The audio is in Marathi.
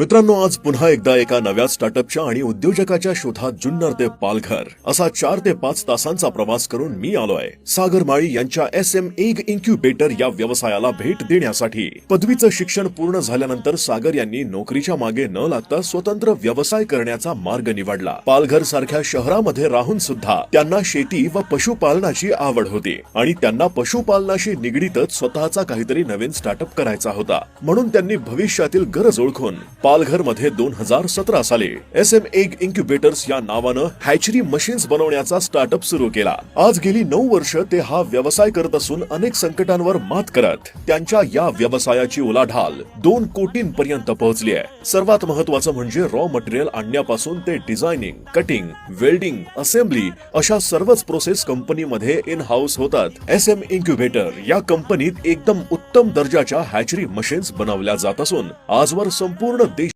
मित्रांनो आज पुन्हा एकदा एका नव्या स्टार्टअपच्या आणि उद्योजकाच्या शोधात जुन्नर ते पालघर. असा चार ते पाच तासांचा प्रवास करून मी आलोय. सागर माळी यांच्या एस एम एग इन्क्युबेटर या व्यवसायाला भेट देण्यासाठी. पदवीचं शिक्षण पूर्ण झाल्यानंतर सागर यांनी नोकरीच्या मागे न लागता स्वतंत्र व्यवसाय करण्याचा मार्ग निवडला. पालघर सारख्या शहरामध्ये राहून सुद्धा त्यांना शेती व पशुपालनाची आवड होती आणि त्यांना पशुपालनाशी निगडीतच स्वतःचा काहीतरी नवीन स्टार्टअप करायचा होता. म्हणून त्यांनी भविष्यातील गरज ओळखून पालघरमध्ये दोन हजार सतरा साली एस एम एग इन्क्युबेटर्स या नावानं हॅचरी मशीन्स बनवण्याचा स्टार्टअप सुरू केला. आज गेली नऊ वर्ष ते हा व्यवसाय करत असून अनेक संकटांवर मात करत त्यांच्या या व्यवसायाची उलाढाल दोन कोटींपर्यंत पोहोचली आहे. सर्वात महत्वाचं म्हणजे रॉ मटेरियल आणण्यापासून ते डिझायनिंग कटिंग वेल्डिंग असेंब्ली अशा सर्वच प्रोसेस कंपनीमध्ये इन हाऊस होतात. एस एम इन्क्युबेटर या कंपनीत एकदम उत्तम दर्जाच्या हॅचरी मशीन्स बनवल्या जात असून आजवर संपूर्ण